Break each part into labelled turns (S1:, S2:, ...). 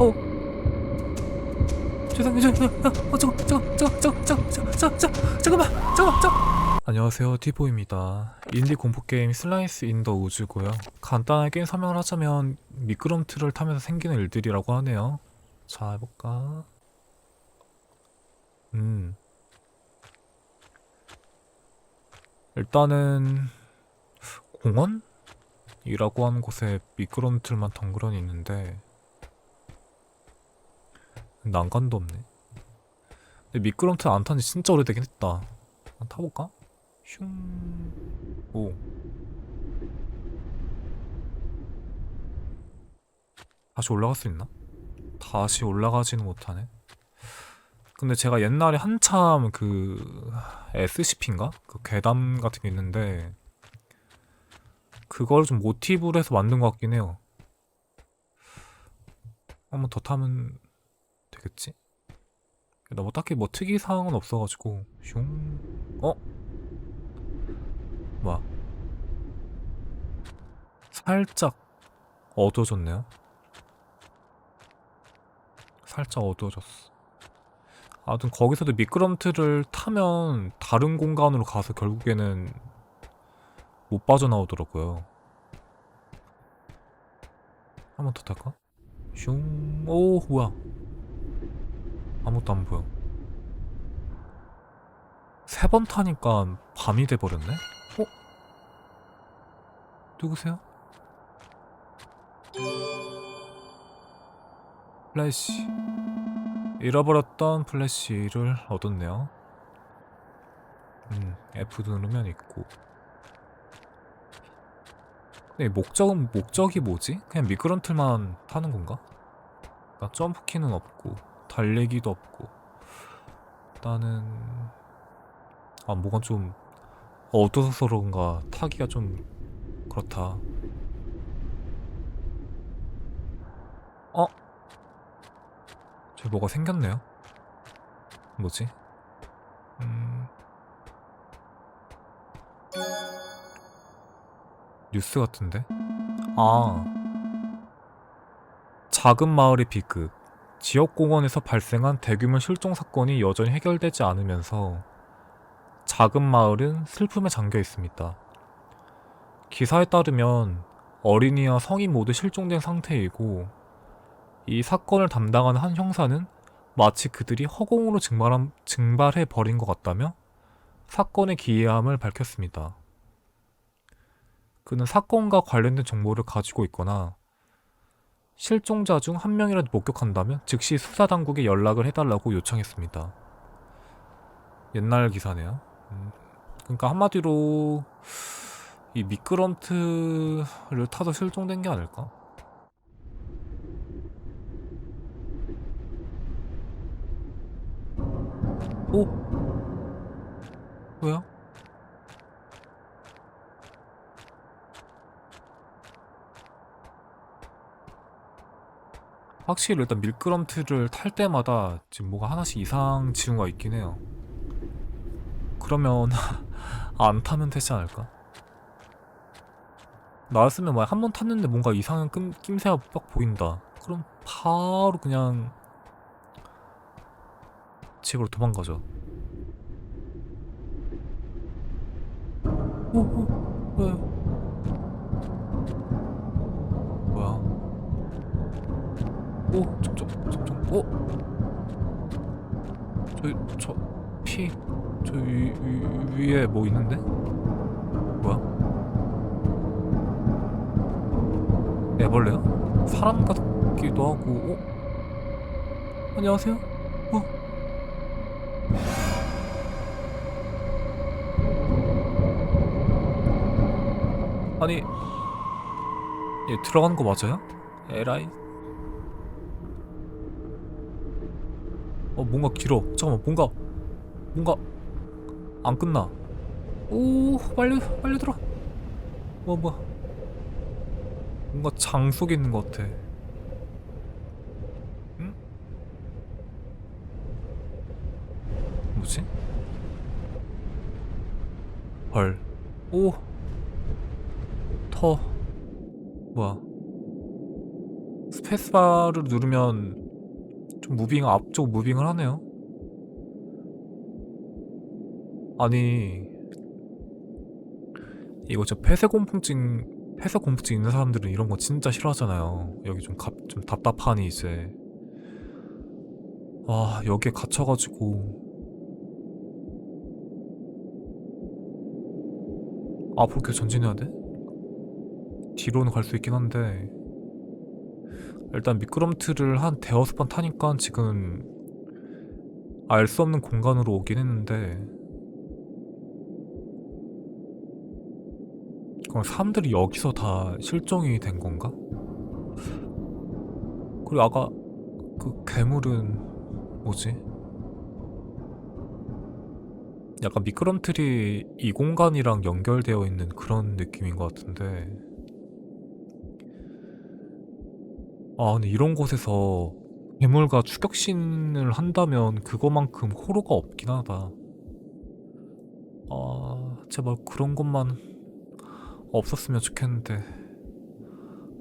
S1: 어. 죄송해요. 죄송해요. 어, 잠깐, 잠깐, 잠깐, 잠깐, 잠깐, 잠깐, 잠깐, 잠깐, 잠깐만, 잠깐, 잠깐. 안녕하세요, 티보입니다. 인디 공포 게임 슬라이스 인 더 우즈고요. 간단하게 게임 설명을 하자면 미끄럼틀을 타면서 생기는 일들이라고 하네요. 자, 해볼까? 음. 일단은 공원? 이라고 하는 곳에 미끄럼틀만 덩그러니 있는데 난간도 없네. 근데 미끄럼틀 안 탄지 진짜 오래되긴 했다. 한번 타볼까? 슝. 오. 다시 올라갈 수 있나? 다시 올라가지는 못하네. 근데 제가 옛날에 한참 그 SCP인가? 그 괴담 같은 게 있는데 그걸 좀 모티브로 해서 만든 것 같긴 해요. 한번 더 타면 되겠지? 너뭐 딱히 뭐 특이 사항은 없어가지고 슝 어? 뭐야 살짝 어두워졌네요 살짝 어두워졌어 아무튼 거기서도 미끄럼틀을 타면 다른 공간으로 가서 결국에는 못 빠져나오더라고요 한 번 더 탈까? 슝, 오, 뭐야. 아무것도 안 보여. 세 번 타니까 밤이 돼버렸네? 어? 누구세요? 플래시. 잃어버렸던 플래시를 얻었네요. 음, F 누르면 있고. 근데 이 목적은, 목적이 뭐지? 그냥 미끄럼틀만 타는 건가? 그러니까 점프 키는 없고, 달리기도 없고. 일단은, 아, 뭐가 좀 어두워서 그런가 타기가 좀 그렇다. 어? 저 뭐가 생겼네요? 뭐지? 음... 뉴스 같은데? 아. 작은 마을의 비극. 지역공원에서 발생한 대규모 실종 사건이 여전히 해결되지 않으면서 작은 마을은 슬픔에 잠겨 있습니다. 기사에 따르면 어린이와 성인 모두 실종된 상태이고 이 사건을 담당하는 한 형사는 마치 그들이 허공으로 증발한, 증발해 버린 것 같다며 사건의 기이함을 밝혔습니다. 그는 사건과 관련된 정보를 가지고 있거나 실종자 중 한 명이라도 목격한다면 즉시 수사당국에 연락을 해달라고 요청했습니다. 옛날 기사네요. 음, 그러니까 한마디로 이 미끄럼틀을 타서 실종된 게 아닐까? 오? 뭐야? 확실히 일단 밀끄럼틀을 탈 때마다 지금 뭐가 하나씩 이상 징후가 있긴 해요. 그러면 안 타면 되지 않을까? 나였으면 막 한 번 탔는데 뭔가 이상한 끔, 낌새가 빡 보인다. 그럼 바로 그냥 집으로 도망가죠. 오, 오, 오, 점점, 점점, 오! 저, 저, 피, 저 위, 위, 위에 뭐 있는데? 뭐야? 애벌레야? 사람 같기도 하고, 어? 안녕하세요? 어? 아니, 얘 들어가는 거 맞아요? 에라이. 어, 뭔가 길어. 잠깐만, 뭔가, 뭔가, 안 끝나. 오, 빨리, 빨리 들어. 뭐, 뭐. 뭔가 장 속에 있는 것 같아. 응? 뭐지? 헐. 오. 터. 뭐야. 스페이스바를 누르면 좀 무빙 앞쪽 무빙을 하네요. 아니 이거 저 폐쇄 공포증 폐쇄 공포증 있는 사람들은 이런 거 진짜 싫어하잖아요. 여기 좀, 갑, 좀 답답하니 이제 와 여기에 갇혀가지고 앞으로 계속 전진해야 돼? 뒤로는 갈 수 있긴 한데 일단 미끄럼틀을 한 대여섯 번 타니까 지금 알 수 없는 공간으로 오긴 했는데 그럼 사람들이 여기서 다 실종이 된 건가? 그리고 아까 그 괴물은 뭐지? 약간 미끄럼틀이 이 공간이랑 연결되어 있는 그런 느낌인 것 같은데 아 근데 이런 곳에서 괴물과 추격신을 한다면 그거만큼 호러가 없긴 하다. 아 제발 그런 것만 없었으면 좋겠는데.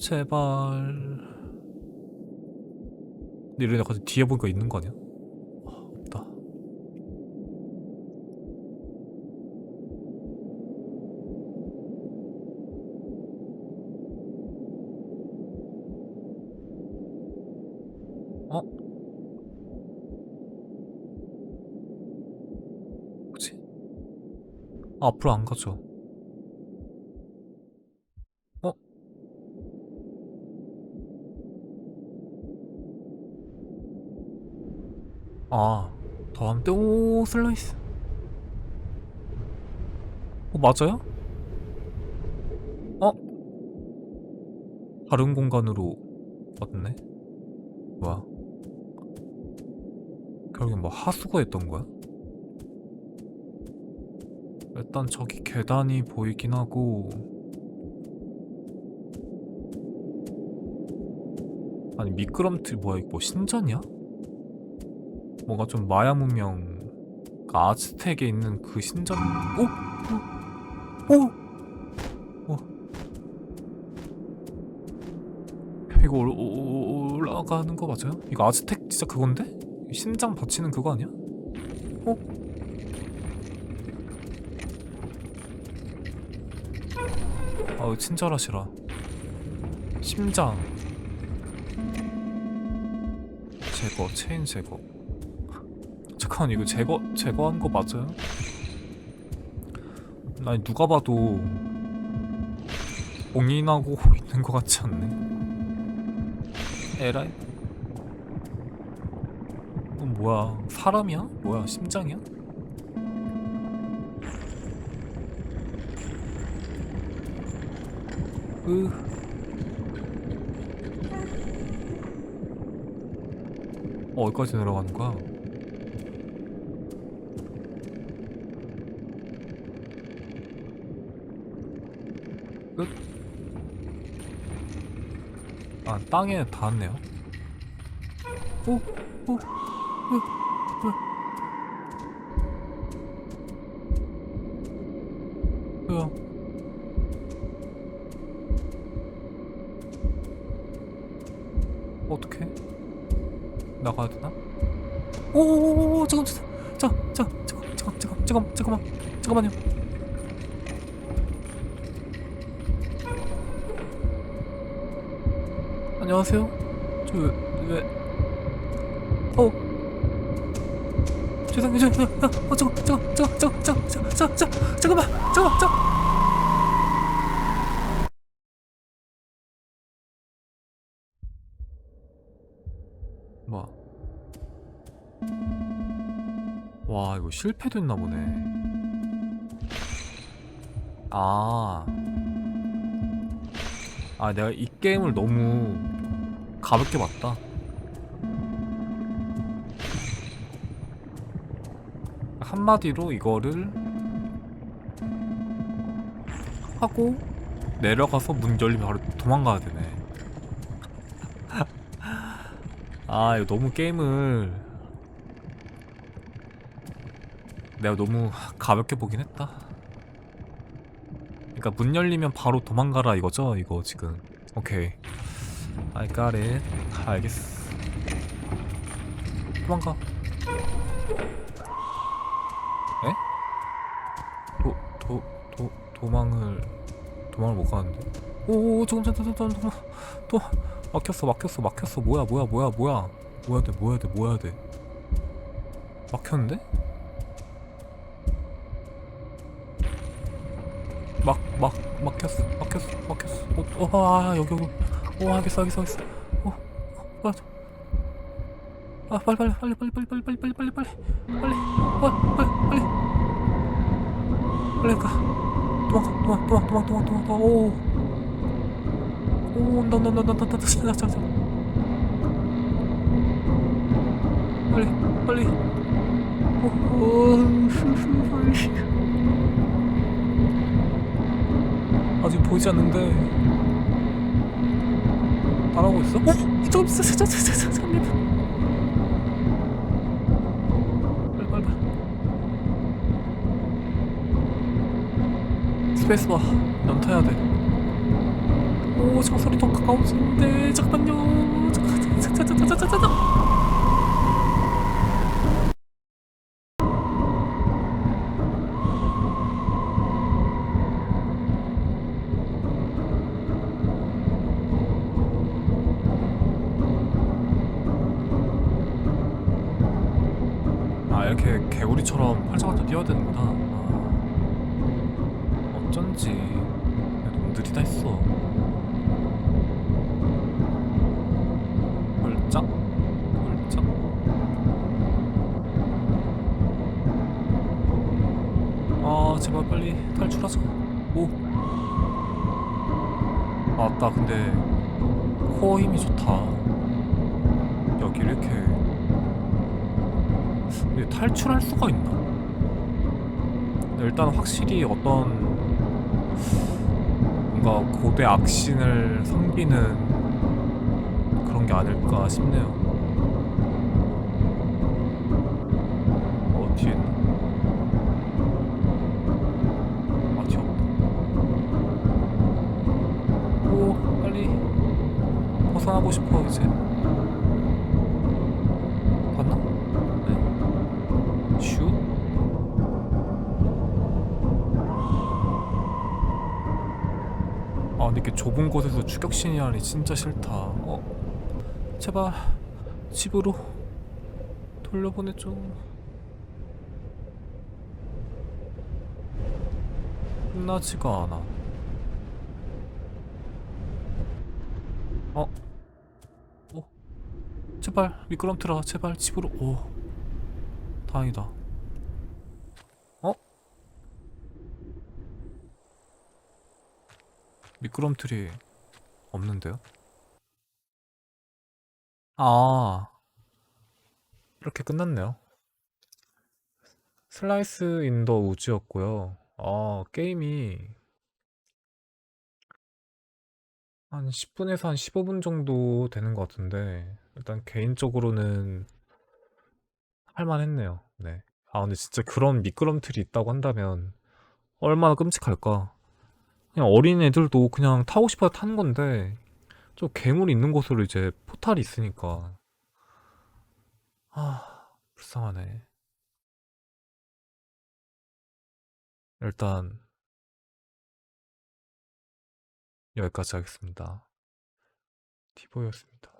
S1: 제발. 근데 이러다 가지 뒤에 보니까 있는 거 아니야? 아, 없다 어? 뭐지? 아, 앞으로 안 가죠. 어? 아, 더하면 돼. 오, 슬라이스. 어, 맞아요? 어? 다른 공간으로 왔네? 뭐야? 결국엔 뭐 하수구였던 거야? 일단 저기 계단이 보이긴 하고 아니 미끄럼틀 뭐야 이거 뭐 신전이야? 뭔가 좀 마야 문명 그 아즈텍에 있는 그 신전 오? 오? 오? 어. 이거 올, 올- 올라가는 거 맞아요? 이거 아즈텍 진짜 그건데? 심장 받치는 그거 아니야? 어? 아우 친절하시라. 심장. 제거 체인 제거. 잠깐 이거 제거 제거한 거 맞아요? 아니 누가 봐도 봉인하고 있는 것 같지 않네. 에라이? 이건 뭐야? 사람이야? 뭐야? 심장이야? 으 어, 어디까지 내려가는 거야? 끝? 아, 땅에 닿았네요. 오, 오, 오, 나가야 되나? 오오오오 잠깐 잠깐 잠깐 잠깐 잠깐 잠깐 잠깐 잠깐만 잠깐만요. 안녕하세요. 저 왜? 어? 죄송해요. 어 잠깐 잠깐 잠깐 잠깐 잠깐 잠깐 잠깐 잠깐만 잠깐 뭐야? 와 이거 실패도 했나 보네 아. 아 내가 이 게임을 너무 가볍게 봤다 한마디로 이거를 하고 내려가서 문 열리면 바로 도망가야 되네 아 이거 너무 게임을 내가 너무 가볍게 보긴 했다 그러니까 문 열리면 바로 도망가라 이거죠 이거 지금 오케이 I got it. 알겠어. 도망가. 에? 도, 도, 도, 도망을, 도망을 못 가는데? 오, 조금 전, 전, 전, 전, 도, 막혔어, 막혔어, 막혔어. 뭐야, 뭐야, 뭐야, 뭐야. 뭐야 돼, 뭐야 돼, 뭐야 돼. 막혔는데? 막, 막, 막혔어, 막혔어, 막혔어. 어, 어, 아, 여기, 여기. 어, 알겠어, 알겠어, 알겠어. 어, 어, 맞아. 아, 빨리, 빨리, 빨리, 빨리, 빨리, 빨리, 빨리, 빨리, 빨리, 빨리, 어, 빨리, 빨리, 빨리 가. 도망가, 도망, 도망, 도망, 도망, 도망, 도망. 오, 오, 온다, 온다, 온다, 온다, 온다, 자, 자, 자. 빨리, 빨리. 오, 오, 빨리. 아직 보이지 않는데 따라오고 있어? 어? 이쪽 있어 잠깐 잠깐 잠깐 잠깐 빨리 빨리 빨리 스페이스바 연타해야 돼 오저 소리 더 가까워지는데 잠깐만요. 잠깐 잠깐 잠깐 잠깐 잠깐 잠깐 아 이렇게 개구리처럼 활짝활짝 뛰어야 되는구나. 아, 어쩐지. 너무 느리다 했어 홀짝 홀짝 아 제발 빨리 탈출하자 오 아, 맞다 근데 코어 힘이 좋다 여기 이렇게 근데 탈출할 수가 있나? 일단 확실히 어떤 뭔가 고대 악신을 섬기는 그런 게 아닐까 싶네요. 어 뒤에 있나? 아 뒤에 없다. 오 빨리 벗어나고 싶어 이제. 봤나? 네. 슈? 아 근데 이렇게 좁은 곳에서 추격신이라니 진짜 싫다 어? 제발 집으로 돌려보내줘 끝나지가 않아 어? 어? 제발 미끄럼틀아 제발 집으로 오 다행이다. 어? 미끄럼틀이 없는데요? 아, 이렇게 끝났네요. 슬라이스 인 더 우즈였고요. 아, 게임이 한 10분에서 한 15분 정도 되는 것 같은데, 일단 개인적으로는 할만했네요. 네. 아, 근데 진짜 그런 미끄럼틀이 있다고 한다면 얼마나 끔찍할까. 그냥 어린 애들도 그냥 타고 싶어서 타는 건데, 저 괴물 있는 곳으로 이제 포탈이 있으니까. 아, 불쌍하네. 일단, 여기까지 하겠습니다. 티보였습니다.